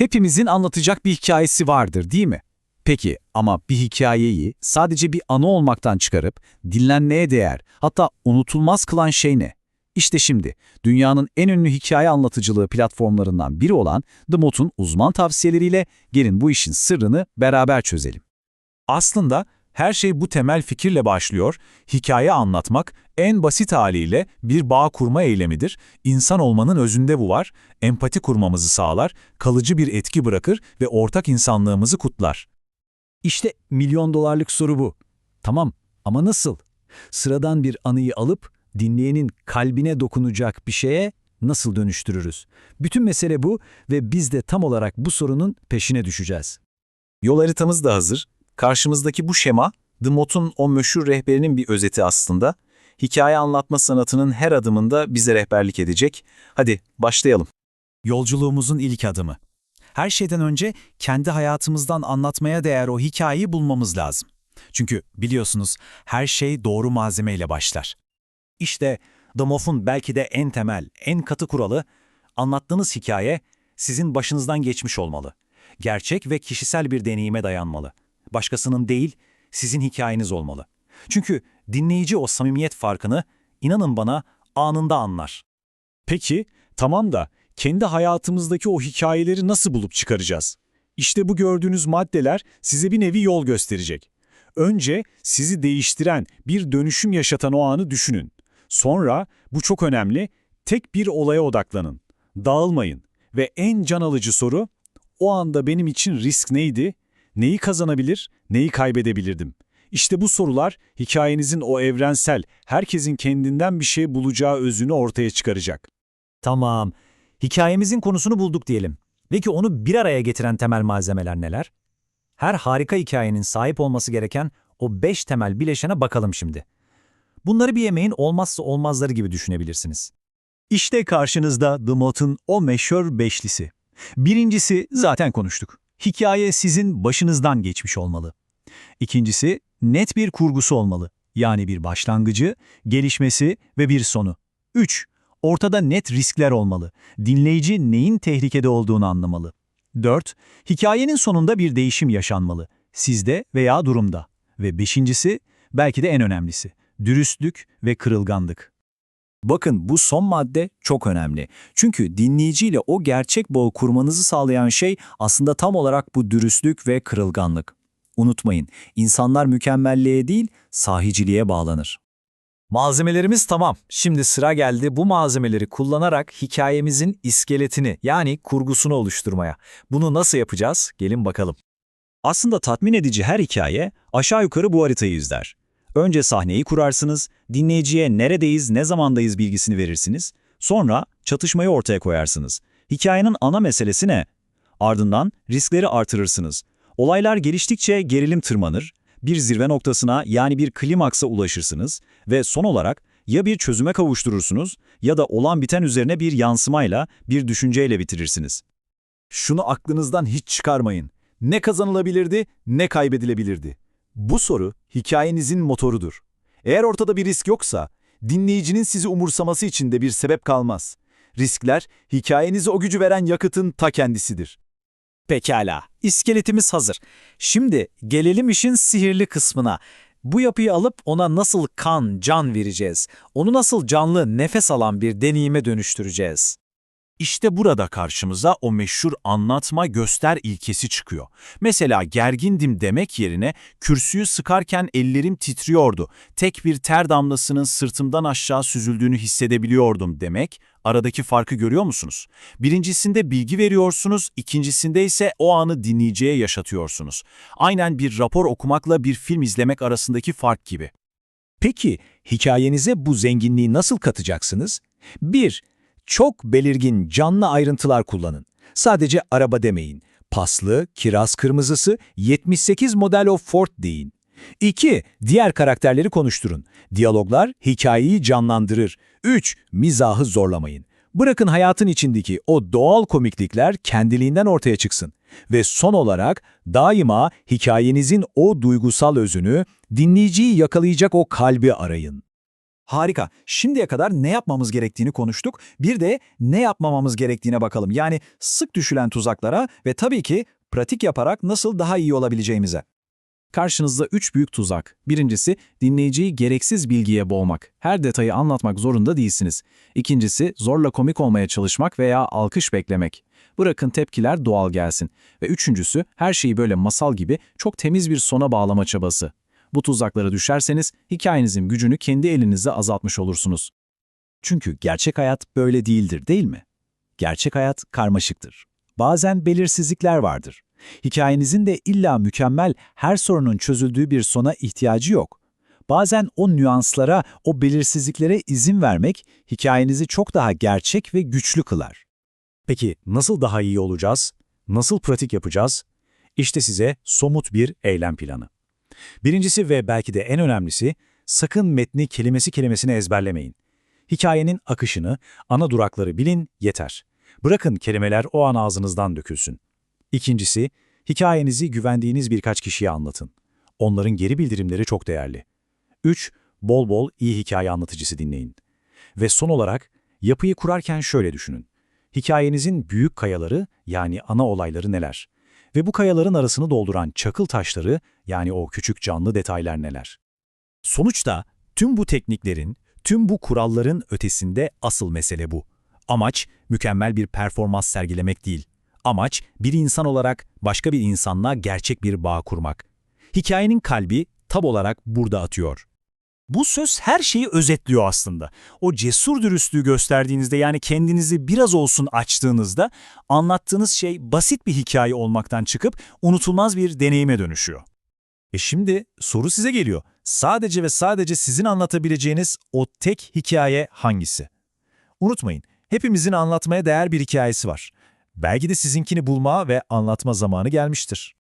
Hepimizin anlatacak bir hikayesi vardır değil mi? Peki ama bir hikayeyi sadece bir anı olmaktan çıkarıp dinlenmeye değer hatta unutulmaz kılan şey ne? İşte şimdi dünyanın en ünlü hikaye anlatıcılığı platformlarından biri olan The Mood'un uzman tavsiyeleriyle gelin bu işin sırrını beraber çözelim. Aslında her şey bu temel fikirle başlıyor. Hikaye anlatmak en basit haliyle bir bağ kurma eylemidir. İnsan olmanın özünde bu var. Empati kurmamızı sağlar, kalıcı bir etki bırakır ve ortak insanlığımızı kutlar. İşte milyon dolarlık soru bu. Tamam ama nasıl? Sıradan bir anıyı alıp dinleyenin kalbine dokunacak bir şeye nasıl dönüştürürüz? Bütün mesele bu ve biz de tam olarak bu sorunun peşine düşeceğiz. Yol haritamız da hazır. Karşımızdaki bu şema, The Mott'un o meşhur rehberinin bir özeti aslında. Hikaye anlatma sanatının her adımında bize rehberlik edecek. Hadi başlayalım. Yolculuğumuzun ilk adımı. Her şeyden önce kendi hayatımızdan anlatmaya değer o hikayeyi bulmamız lazım. Çünkü biliyorsunuz her şey doğru malzemeyle başlar. İşte Damof'un belki de en temel, en katı kuralı, anlattığınız hikaye sizin başınızdan geçmiş olmalı. Gerçek ve kişisel bir deneyime dayanmalı. Başkasının değil, sizin hikayeniz olmalı. Çünkü dinleyici o samimiyet farkını, inanın bana, anında anlar. Peki, tamam da kendi hayatımızdaki o hikayeleri nasıl bulup çıkaracağız? İşte bu gördüğünüz maddeler size bir nevi yol gösterecek. Önce sizi değiştiren, bir dönüşüm yaşatan o anı düşünün. Sonra, bu çok önemli, tek bir olaya odaklanın. Dağılmayın. Ve en can alıcı soru, o anda benim için risk neydi? Neyi kazanabilir, neyi kaybedebilirdim? İşte bu sorular hikayenizin o evrensel, herkesin kendinden bir şey bulacağı özünü ortaya çıkaracak. Tamam, hikayemizin konusunu bulduk diyelim. Peki onu bir araya getiren temel malzemeler neler? Her harika hikayenin sahip olması gereken o beş temel bileşene bakalım şimdi. Bunları bir yemeğin olmazsa olmazları gibi düşünebilirsiniz. İşte karşınızda The Mott'un o meşhur beşlisi. Birincisi zaten konuştuk. Hikaye sizin başınızdan geçmiş olmalı. İkincisi net bir kurgusu olmalı. Yani bir başlangıcı, gelişmesi ve bir sonu. 3. Ortada net riskler olmalı. Dinleyici neyin tehlikede olduğunu anlamalı. 4. Hikayenin sonunda bir değişim yaşanmalı. Sizde veya durumda. Ve beşincisi, belki de en önemlisi, dürüstlük ve kırılganlık. Bakın bu son madde çok önemli. Çünkü dinleyiciyle o gerçek bağı kurmanızı sağlayan şey aslında tam olarak bu dürüstlük ve kırılganlık. Unutmayın, insanlar mükemmelliğe değil, sahiciliğe bağlanır. Malzemelerimiz tamam. Şimdi sıra geldi bu malzemeleri kullanarak hikayemizin iskeletini yani kurgusunu oluşturmaya. Bunu nasıl yapacağız? Gelin bakalım. Aslında tatmin edici her hikaye aşağı yukarı bu haritayı izler. Önce sahneyi kurarsınız, dinleyiciye neredeyiz, ne zamandayız bilgisini verirsiniz. Sonra çatışmayı ortaya koyarsınız. Hikayenin ana meselesi ne? Ardından riskleri artırırsınız. Olaylar geliştikçe gerilim tırmanır, bir zirve noktasına yani bir klimaksa ulaşırsınız ve son olarak ya bir çözüme kavuşturursunuz ya da olan biten üzerine bir yansımayla, bir düşünceyle bitirirsiniz. Şunu aklınızdan hiç çıkarmayın. Ne kazanılabilirdi, ne kaybedilebilirdi. Bu soru hikayenizin motorudur. Eğer ortada bir risk yoksa, dinleyicinin sizi umursaması için de bir sebep kalmaz. Riskler, hikayenize o gücü veren yakıtın ta kendisidir. Pekala, iskeletimiz hazır. Şimdi gelelim işin sihirli kısmına. Bu yapıyı alıp ona nasıl kan, can vereceğiz? Onu nasıl canlı, nefes alan bir deneyime dönüştüreceğiz? İşte burada karşımıza o meşhur anlatma göster ilkesi çıkıyor. Mesela gergindim demek yerine kürsüyü sıkarken ellerim titriyordu. Tek bir ter damlasının sırtımdan aşağı süzüldüğünü hissedebiliyordum demek. Aradaki farkı görüyor musunuz? Birincisinde bilgi veriyorsunuz, ikincisinde ise o anı dinleyiciye yaşatıyorsunuz. Aynen bir rapor okumakla bir film izlemek arasındaki fark gibi. Peki, hikayenize bu zenginliği nasıl katacaksınız? 1. Çok belirgin canlı ayrıntılar kullanın. Sadece araba demeyin. Paslı, kiraz kırmızısı, 78 model o Ford deyin. 2. Diğer karakterleri konuşturun. Diyaloglar hikayeyi canlandırır. 3. Mizahı zorlamayın. Bırakın hayatın içindeki o doğal komiklikler kendiliğinden ortaya çıksın. Ve son olarak daima hikayenizin o duygusal özünü, dinleyiciyi yakalayacak o kalbi arayın. Harika. Şimdiye kadar ne yapmamız gerektiğini konuştuk. Bir de ne yapmamamız gerektiğine bakalım. Yani sık düşülen tuzaklara ve tabii ki pratik yaparak nasıl daha iyi olabileceğimize. Karşınızda üç büyük tuzak. Birincisi, dinleyiciyi gereksiz bilgiye boğmak. Her detayı anlatmak zorunda değilsiniz. İkincisi, zorla komik olmaya çalışmak veya alkış beklemek. Bırakın tepkiler doğal gelsin. Ve üçüncüsü, her şeyi böyle masal gibi çok temiz bir sona bağlama çabası. Bu tuzaklara düşerseniz, hikayenizin gücünü kendi elinizde azaltmış olursunuz. Çünkü gerçek hayat böyle değildir değil mi? Gerçek hayat karmaşıktır. Bazen belirsizlikler vardır. Hikayenizin de illa mükemmel her sorunun çözüldüğü bir sona ihtiyacı yok. Bazen o nüanslara, o belirsizliklere izin vermek hikayenizi çok daha gerçek ve güçlü kılar. Peki nasıl daha iyi olacağız? Nasıl pratik yapacağız? İşte size somut bir eylem planı. Birincisi ve belki de en önemlisi, sakın metni kelimesi kelimesine ezberlemeyin. Hikayenin akışını, ana durakları bilin yeter. Bırakın kelimeler o an ağzınızdan dökülsün. İkincisi, hikayenizi güvendiğiniz birkaç kişiye anlatın. Onların geri bildirimleri çok değerli. 3. Bol bol iyi hikaye anlatıcısı dinleyin. Ve son olarak, yapıyı kurarken şöyle düşünün. Hikayenizin büyük kayaları yani ana olayları neler? Ve bu kayaların arasını dolduran çakıl taşları yani o küçük canlı detaylar neler? Sonuçta tüm bu tekniklerin, tüm bu kuralların ötesinde asıl mesele bu. Amaç mükemmel bir performans sergilemek değil. Amaç bir insan olarak başka bir insanla gerçek bir bağ kurmak. Hikayenin kalbi tab olarak burada atıyor. Bu söz her şeyi özetliyor aslında. O cesur dürüstlüğü gösterdiğinizde yani kendinizi biraz olsun açtığınızda anlattığınız şey basit bir hikaye olmaktan çıkıp unutulmaz bir deneyime dönüşüyor. E şimdi soru size geliyor. Sadece ve sadece sizin anlatabileceğiniz o tek hikaye hangisi? Unutmayın, hepimizin anlatmaya değer bir hikayesi var. Belki de sizinkini bulma ve anlatma zamanı gelmiştir.